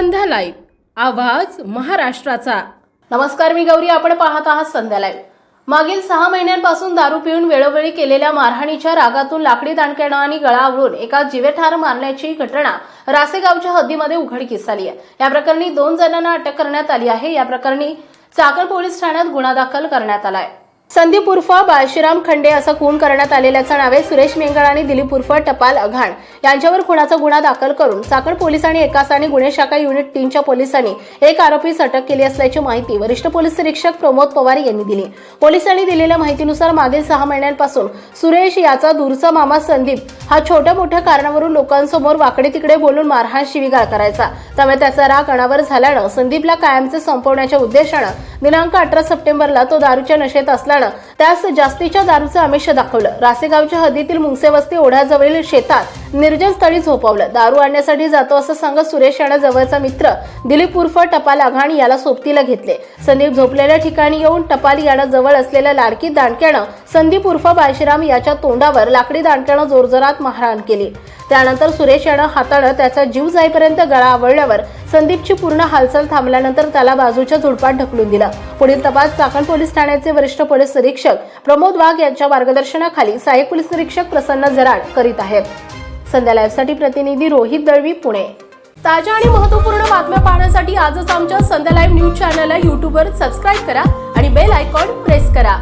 संध्या live आवाज महाराष्ट्राचा. नमस्कार मी गौरी. आपण पाहत आहात संध्या लाईव्ह मागील सहा महिन्यांपासून दारू पिऊन वेळोवेळी केलेल्या मारहाणीच्या रागातून लाकडी दांडकेणं आणि गळा आवळून एका जीवेठार मारण्याची घटना रासेगावच्या हद्दीमध्ये उघडकीस आली आहे. या प्रकरणी दोन जणांना अटक करण्यात आली आहे. या प्रकरणी चाकण पोलीस ठाण्यात गुन्हा दाखल करण्यात आला आहे. संदीप उर्फ बाळशीराम खंडे असं खून करण्यात आलेल्याचं नावे सुरेश मेंगळ आणि दिलीप उर्फ टपाल अघाण यांच्यावर खुनाचा गुन्हा दाखल करून चाकण पोलिसांनी एकास आणि गुन्हे शाखा युनिट तीनच्या पोलिसांनी एक आरोपीस अटक केली असल्याची माहिती वरिष्ठ पोलीस निरीक्षक प्रमोद पवार यांनी दिली. पोलिसांनी दिलेल्या माहितीनुसार मागील सहा महिन्यांपासून सुरेश याचा दूरचा मामा संदीप हा छोट्या मोठ्या कारणावरून लोकांसमोर वाकडे तिकडे बोलून मारहाण शिवीगाळ करायचा. त्यामुळे त्याचा राग अनावर झाल्यानं संदीपला कायमचे संपवण्याच्या उद्देशानं दिनांक अठरा सप्टेंबरला तो दारूच्या नशेत असल्यानं त्यास जास्तीच्या दारूचं आमिष दाखवलं. रासेगावच्या हद्दीतील मुंगसेवस्ती ओढ्याजवळील शेतात निर्जन स्थळी झोपवलं. दारू आणण्यासाठी जातो असं सांगत सुरेश यानं जवळचा मित्र दिलीप उर्फ टपाल आघाणी याला सोबतीला घेतले. संदीप झोपलेल्या ठिकाणी येऊन टपाल यानं जवळ असलेल्या लाडकी दांडक्यानं संदीप उर्फ बाळशीराम याच्या तोंडावर लाकडी दांडक्यानं जोरजोरात मारहाण केली. त्यानंतर सुरेश यानं हाताळं त्याचा जीव जाईपर्यंत गळा आवळल्यावर संदीपची पूर्ण हालचाल थांबल्यानंतर त्याला बाजूच्या झुडपात ढकलून दिलं. पुढील तपास चाकण पोलीस ठाण्याचे वरिष्ठ पोलीस निरीक्षक प्रमोद वाघ यांच्या मार्गदर्शनाखाली सहाय्यक पोलीस निरीक्षक प्रसन्न जराड करीत आहेत. संध्या लाईव्हसाठी प्रतिनिधी रोहित दळवी पुणे. ताज्या आणि महत्त्वपूर्ण बातम्या पाहण्यासाठी आजच आमच्या संध्या लाईव्ह न्यूज चॅनलला यूट्यूबवर सबस्क्राईब करा आणि बेल आयकॉन प्रेस करा.